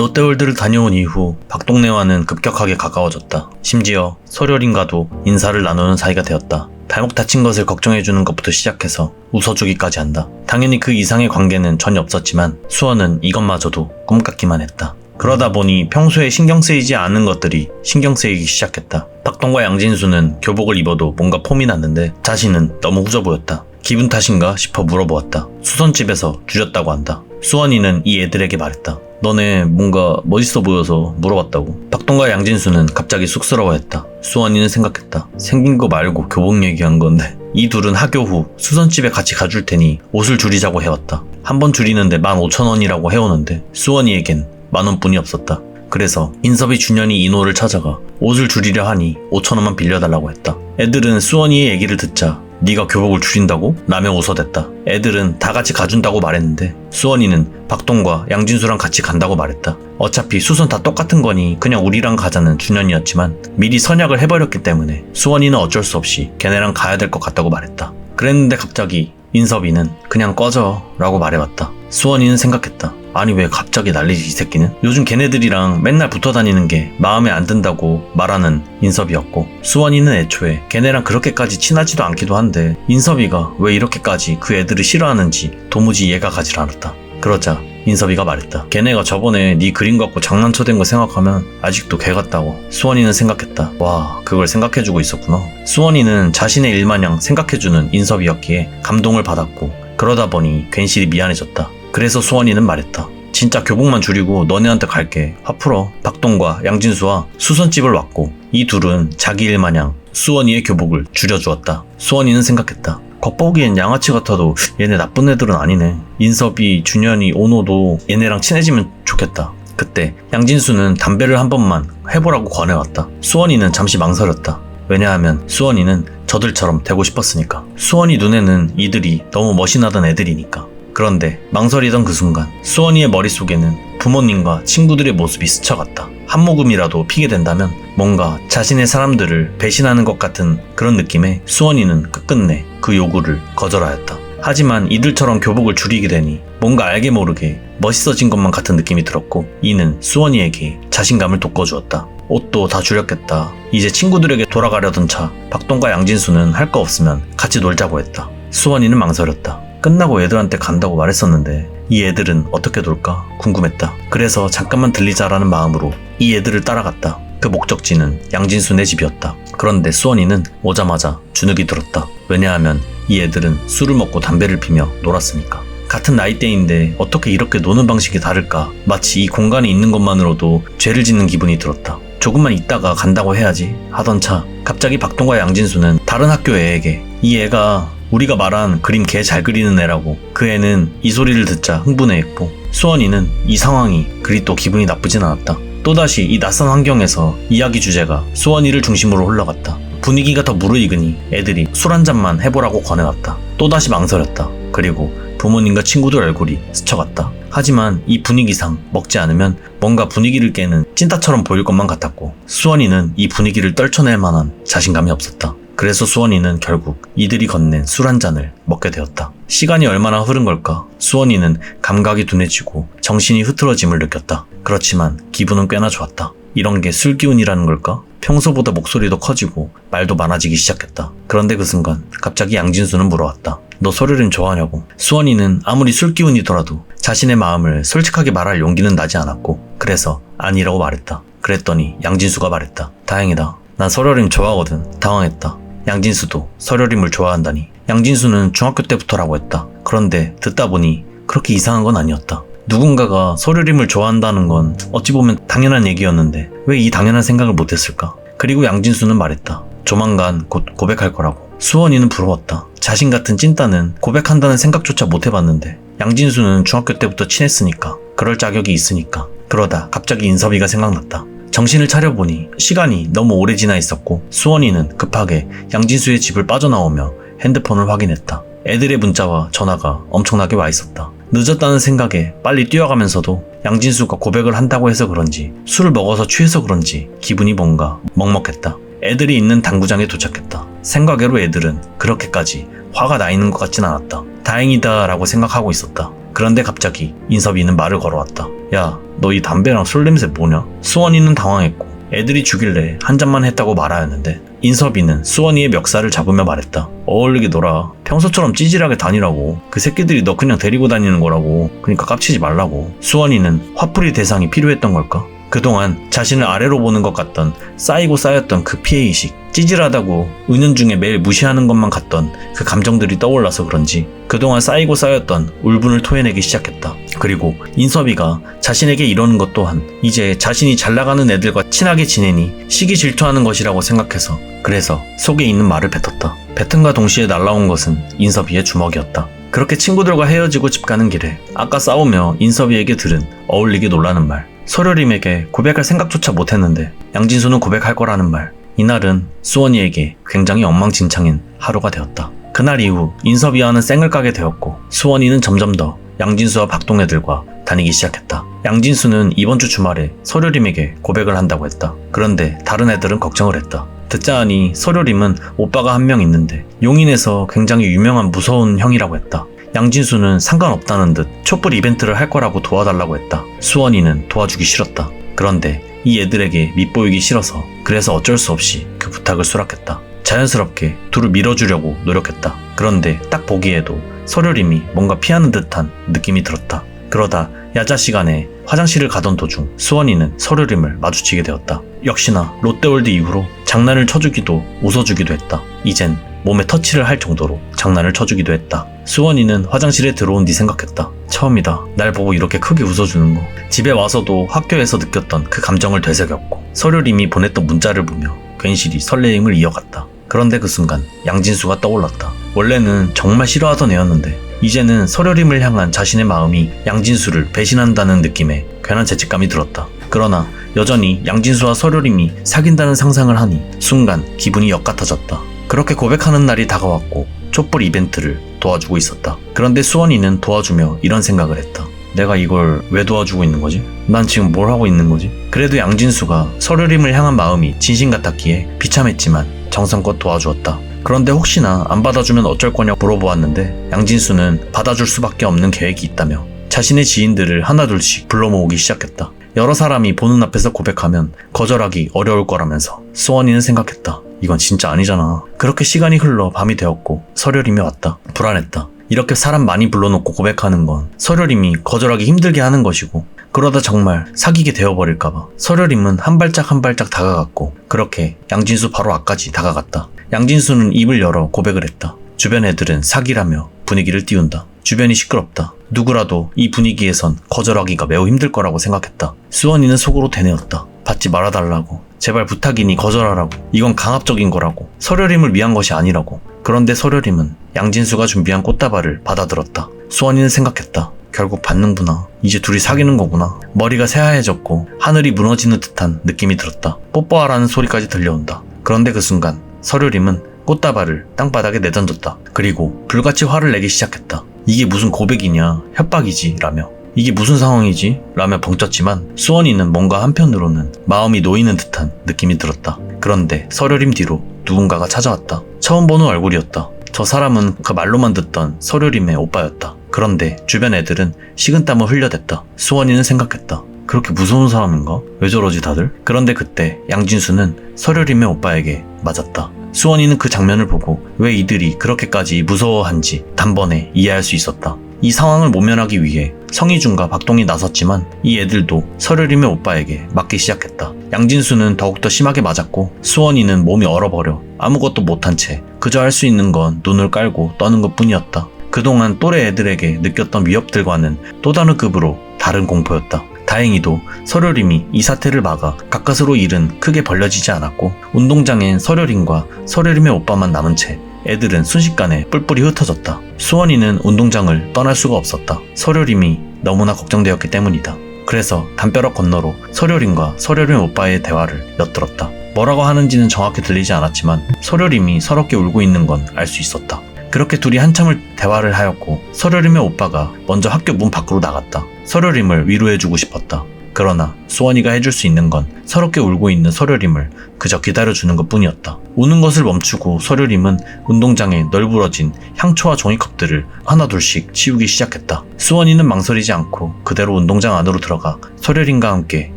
롯데월드를 다녀온 이후 박동네와는 급격하게 가까워졌다. 심지어 소렬인가도 인사를 나누는 사이가 되었다. 발목 다친 것을 걱정해주는 것부터 시작해서 웃어주기까지 한다. 당연히 그 이상의 관계는 전혀 없었지만 수원은 이것마저도 꿈 같기만 했다. 그러다 보니 평소에 신경 쓰이지 않은 것들이 신경 쓰이기 시작했다. 박동과 양진수는 교복을 입어도 뭔가 폼이 났는데 자신은 너무 후져 보였다. 기분 탓인가 싶어 물어보았다. 수선집에서 줄였다고 한다. 수원이는 이 애들에게 말했다. 너네 뭔가 멋있어 보여서 물어봤다고. 박동과 양진수는 갑자기 쑥스러워했다. 수원이는 생각했다. 생긴 거 말고 교복 얘기한 건데. 이 둘은 학교 후 수선집에 같이 가줄 테니 옷을 줄이자고 해왔다. 한 번 줄이는데 15,000원이라고 해오는데 수원이에겐 만 원뿐이 없었다. 그래서 인섭이 준현이 인호를 찾아가 옷을 줄이려 하니 5천 원만 빌려달라고 했다. 애들은 수원이의 얘기를 듣자 네가 교복을 줄인다고? 라며 웃어댔다. 애들은 다 같이 가준다고 말했는데 수원이는 박동과 양진수랑 같이 간다고 말했다. 어차피 수선 다 똑같은 거니 그냥 우리랑 가자는 준현이었지만 미리 선약을 해버렸기 때문에 수원이는 어쩔 수 없이 걔네랑 가야 될 것 같다고 말했다. 그랬는데 갑자기 인섭이는 그냥 꺼져 라고 말해봤다. 수원이는 생각했다. 아니 왜 갑자기 난리지 이 새끼는? 요즘 걔네들이랑 맨날 붙어 다니는 게 마음에 안 든다고 말하는 인섭이었고 수원이는 애초에 걔네랑 그렇게까지 친하지도 않기도 한데 인섭이가 왜 이렇게까지 그 애들을 싫어하는지 도무지 이해가 가질 않았다. 그러자 인섭이가 말했다. 걔네가 저번에 네 그림 갖고 장난쳐댄 거 생각하면 아직도 개 같다고. 수원이는 생각했다. 와, 그걸 생각해주고 있었구나. 수원이는 자신의 일마냥 생각해주는 인섭이었기에 감동을 받았고 그러다 보니 괜시리 미안해졌다. 그래서 수원이는 말했다. 진짜 교복만 줄이고 너네한테 갈게. 화 풀어. 박동과 양진수와 수선집을 왔고 이 둘은 자기 일 마냥 수원이의 교복을 줄여주었다. 수원이는 생각했다. 겉보기엔 양아치 같아도 얘네 나쁜 애들은 아니네. 인섭이, 준현이, 오노도 얘네랑 친해지면 좋겠다. 그때 양진수는 담배를 한 번만 해보라고 권해왔다. 수원이는 잠시 망설였다. 왜냐하면 수원이는 저들처럼 되고 싶었으니까. 수원이 눈에는 이들이 너무 멋이 나던 애들이니까. 그런데 망설이던 그 순간 수원이의 머릿속에는 부모님과 친구들의 모습이 스쳐갔다. 한 모금이라도 피게 된다면 뭔가 자신의 사람들을 배신하는 것 같은 그런 느낌에 수원이는 끝끝내 그 요구를 거절하였다. 하지만 이들처럼 교복을 줄이게 되니 뭔가 알게 모르게 멋있어진 것만 같은 느낌이 들었고 이는 수원이에게 자신감을 돋궈주었다. 옷도 다 줄였겠다. 이제 친구들에게 돌아가려던 차 박동과 양진수는 할 거 없으면 같이 놀자고 했다. 수원이는 망설였다. 끝나고 애들한테 간다고 말했었는데 이 애들은 어떻게 놀까 궁금했다. 그래서 잠깐만 들리자라는 마음으로 이 애들을 따라갔다. 그 목적지는 양진수네 집이었다. 그런데 수원이는 오자마자 주눅이 들었다. 왜냐하면 이 애들은 술을 먹고 담배를 피며 놀았으니까. 같은 나이대인데 어떻게 이렇게 노는 방식이 다를까? 마치 이 공간에 있는 것만으로도 죄를 짓는 기분이 들었다. 조금만 있다가 간다고 해야지 하던 차 갑자기 박동과 양진수는 다른 학교 애에게 이 애가 우리가 말한 그림 개 잘 그리는 애라고 그 애는 이 소리를 듣자 흥분해했고 수원이는 이 상황이 그리 또 기분이 나쁘진 않았다. 또다시 이 낯선 환경에서 이야기 주제가 수원이를 중심으로 흘러갔다. 분위기가 더 무르익으니 애들이 술 한 잔만 해보라고 권해왔다. 또다시 망설였다. 그리고 부모님과 친구들 얼굴이 스쳐갔다. 하지만 이 분위기상 먹지 않으면 뭔가 분위기를 깨는 찐따처럼 보일 것만 같았고 수원이는 이 분위기를 떨쳐낼 만한 자신감이 없었다. 그래서 수원이는 결국 이들이 건넨 술 한 잔을 먹게 되었다. 시간이 얼마나 흐른 걸까? 수원이는 감각이 둔해지고 정신이 흐트러짐을 느꼈다. 그렇지만 기분은 꽤나 좋았다. 이런 게 술 기운이라는 걸까? 평소보다 목소리도 커지고 말도 많아지기 시작했다. 그런데 그 순간 갑자기 양진수는 물어왔다. 너 소리를 좋아하냐고. 수원이는 아무리 술 기운이더라도 자신의 마음을 솔직하게 말할 용기는 나지 않았고 그래서 아니라고 말했다. 그랬더니 양진수가 말했다. 다행이다. 난 서려림 좋아하거든. 당황했다. 양진수도 서려림을 좋아한다니. 양진수는 중학교 때부터라고 했다. 그런데 듣다 보니 그렇게 이상한 건 아니었다. 누군가가 서려림을 좋아한다는 건 어찌 보면 당연한 얘기였는데 왜 이 당연한 생각을 못했을까? 그리고 양진수는 말했다. 조만간 곧 고백할 거라고. 수원이는 부러웠다. 자신 같은 찐따는 고백한다는 생각조차 못 해봤는데 양진수는 중학교 때부터 친했으니까 그럴 자격이 있으니까 그러다 갑자기 인섭이가 생각났다. 정신을 차려보니 시간이 너무 오래 지나 있었고 수원이는 급하게 양진수의 집을 빠져나오며 핸드폰을 확인했다. 애들의 문자와 전화가 엄청나게 와 있었다. 늦었다는 생각에 빨리 뛰어가면서도 양진수가 고백을 한다고 해서 그런지 술을 먹어서 취해서 그런지 기분이 뭔가 먹먹했다. 애들이 있는 당구장에 도착했다. 생각외로 애들은 그렇게까지 화가 나 있는 것 같진 않았다. 다행이다 라고 생각하고 있었다. 그런데 갑자기 인섭이는 말을 걸어왔다. 야, 너 이 담배랑 술 냄새 뭐냐? 수원이는 당황했고 애들이 주길래 한 잔만 했다고 말하였는데 인섭이는 수원이의 멱살을 잡으며 말했다. 어울리게 놀아. 평소처럼 찌질하게 다니라고. 그 새끼들이 너 그냥 데리고 다니는 거라고. 그러니까 깝치지 말라고. 수원이는 화풀이 대상이 필요했던 걸까? 그동안 자신을 아래로 보는 것 같던 쌓이고 쌓였던 그 피해의식, 찌질하다고 은연중에 매일 무시하는 것만 같던 그 감정들이 떠올라서 그런지 그동안 쌓이고 쌓였던 울분을 토해내기 시작했다. 그리고 인섭이가 자신에게 이러는 것 또한 이제 자신이 잘 나가는 애들과 친하게 지내니 시기 질투하는 것이라고 생각해서 그래서 속에 있는 말을 뱉었다. 뱉은과 동시에 날라온 것은 인섭이의 주먹이었다. 그렇게 친구들과 헤어지고 집 가는 길에 아까 싸우며 인섭이에게 들은 어울리게 놀라는 말. 소려림에게 고백할 생각조차 못했는데 양진수는 고백할 거라는 말. 이날은 수원이에게 굉장히 엉망진창인 하루가 되었다. 그날 이후 인섭이와는 쌩을 까게 되었고 수원이는 점점 더 양진수와 박동애들과 다니기 시작했다. 양진수는 이번 주 주말에 서류림에게 고백을 한다고 했다. 그런데 다른 애들은 걱정을 했다. 듣자 하니 서류림은 오빠가 한 명 있는데 용인에서 굉장히 유명한 무서운 형이라고 했다. 양진수는 상관없다는 듯 촛불 이벤트를 할 거라고 도와달라고 했다. 수원이는 도와주기 싫었다. 그런데 이 애들에게 밉보이기 싫어서 그래서 어쩔 수 없이 그 부탁을 수락했다. 자연스럽게 둘을 밀어주려고 노력했다. 그런데 딱 보기에도 서류림이 뭔가 피하는 듯한 느낌이 들었다. 그러다 야자 시간에 화장실을 가던 도중 수원이는 서류림을 마주치게 되었다. 역시나 롯데월드 이후로 장난을 쳐주기도 웃어주기도 했다. 이젠 몸에 터치를 할 정도로 장난을 쳐주기도 했다. 수원이는 화장실에 들어온 뒤 생각했다. 처음이다. 날 보고 이렇게 크게 웃어주는 거. 집에 와서도 학교에서 느꼈던 그 감정을 되새겼고 서류림이 보냈던 문자를 보며 괜시리 설레임을 이어갔다. 그런데 그 순간 양진수가 떠올랐다. 원래는 정말 싫어하던 애였는데 이제는 서류림을 향한 자신의 마음이 양진수를 배신한다는 느낌에 괜한 죄책감이 들었다. 그러나 여전히 양진수와 서류림이 사귄다는 상상을 하니 순간 기분이 역같아졌다. 그렇게 고백하는 날이 다가왔고 촛불 이벤트를 도와주고 있었다. 그런데 수원이는 도와주며 이런 생각을 했다. 내가 이걸 왜 도와주고 있는 거지? 난 지금 뭘 하고 있는 거지? 그래도 양진수가 서류림을 향한 마음이 진심 같았기에 비참했지만 정성껏 도와주었다. 그런데 혹시나 안 받아주면 어쩔 거냐고 물어보았는데 양진수는 받아줄 수밖에 없는 계획이 있다며 자신의 지인들을 하나둘씩 불러 모으기 시작했다. 여러 사람이 보는 앞에서 고백하면 거절하기 어려울 거라면서 수원이는 생각했다. 이건 진짜 아니잖아. 그렇게 시간이 흘러 밤이 되었고 설열임이 왔다. 불안했다. 이렇게 사람 많이 불러놓고 고백하는 건 설열임이 거절하기 힘들게 하는 것이고 그러다 정말 사귀게 되어버릴까봐 설열임은 한 발짝 한 발짝 다가갔고 그렇게 양진수 바로 앞까지 다가갔다. 양진수는 입을 열어 고백을 했다. 주변 애들은 사기라며 분위기를 띄운다. 주변이 시끄럽다. 누구라도 이 분위기에선 거절하기가 매우 힘들 거라고 생각했다. 수원이는 속으로 되뇌었다. 받지 말아달라고. 제발 부탁이니 거절하라고. 이건 강압적인 거라고. 서려림을 위한 것이 아니라고. 그런데 서려림은 양진수가 준비한 꽃다발을 받아들었다. 수원이는 생각했다. 결국 받는구나. 이제 둘이 사귀는 거구나. 머리가 새하얘졌고 하늘이 무너지는 듯한 느낌이 들었다. 뽀뽀하라는 소리까지 들려온다. 그런데 그 순간 서류림은 꽃다발을 땅바닥에 내던졌다. 그리고 불같이 화를 내기 시작했다. 이게 무슨 고백이냐, 협박이지, 라며. 이게 무슨 상황이지? 라며 벙쪘지만 수원이는 뭔가 한편으로는 마음이 놓이는 듯한 느낌이 들었다. 그런데 서류림 뒤로 누군가가 찾아왔다. 처음 보는 얼굴이었다. 저 사람은 그 말로만 듣던 서류림의 오빠였다. 그런데 주변 애들은 식은땀을 흘려댔다. 수원이는 생각했다. 그렇게 무서운 사람인가? 왜 저러지 다들? 그런데 그때 양진수는 서류림의 오빠에게 맞았다. 수원이는 그 장면을 보고 왜 이들이 그렇게까지 무서워한지 단번에 이해할 수 있었다. 이 상황을 모면하기 위해 성희준과 박동이 나섰지만 이 애들도 서류림의 오빠에게 맞기 시작했다. 양진수는 더욱더 심하게 맞았고 수원이는 몸이 얼어버려 아무것도 못한 채 그저 할 수 있는 건 눈을 깔고 떠는 것 뿐이었다. 그동안 또래 애들에게 느꼈던 위협들과는 또 다른 급으로 다른 공포였다. 다행히도 서류림이 이 사태를 막아 가까스로 일은 크게 벌려지지 않았고 운동장엔 서류림과 서류림의 오빠만 남은 채 애들은 순식간에 뿔뿔이 흩어졌다. 수원이는 운동장을 떠날 수가 없었다. 서류림이 너무나 걱정되었기 때문이다. 그래서 담벼락 건너로 서류림과 서류림 오빠의 대화를 엿들었다. 뭐라고 하는지는 정확히 들리지 않았지만 서류림이 서럽게 울고 있는 건 알 수 있었다. 그렇게 둘이 한참을 대화를 하였고 서류림의 오빠가 먼저 학교 문 밖으로 나갔다. 서류림을 위로해주고 싶었다. 그러나 수원이가 해줄 수 있는 건 서럽게 울고 있는 소려림을 그저 기다려주는 것 뿐이었다. 우는 것을 멈추고 소려림은 운동장에 널브러진 향초와 종이컵들을 하나둘씩 치우기 시작했다. 수원이는 망설이지 않고 그대로 운동장 안으로 들어가 소려림과 함께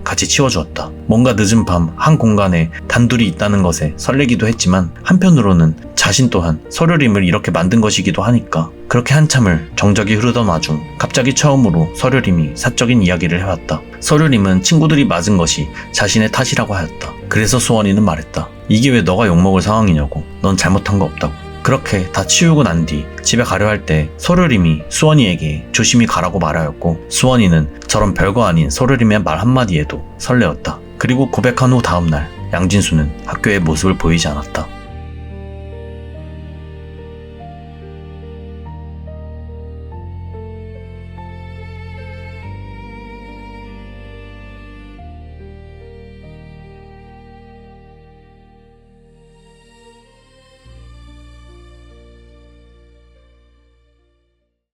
같이 치워주었다. 뭔가 늦은 밤 한 공간에 단둘이 있다는 것에 설레기도 했지만 한편으로는 자신 또한 서류림을 이렇게 만든 것이기도 하니까 그렇게 한참을 정적이 흐르던 와중 갑자기 처음으로 서류림이 사적인 이야기를 해왔다. 서류림은 친구 들이 맞은 것이 자신의 탓이라고 하였다. 그래서 수원이는 말했다. 이게 왜 너가 욕먹을 상황이냐고. 넌 잘못한 거 없다고. 그렇게 다 치우고 난 뒤 집에 가려 할 때 소르림이 수원이에게 조심히 가라고 말하였고 수원이는 저런 별거 아닌 소르림의 말 한마디에도 설레었다. 그리고 고백한 후 다음날 양진수는 학교에 모습을 보이지 않았다.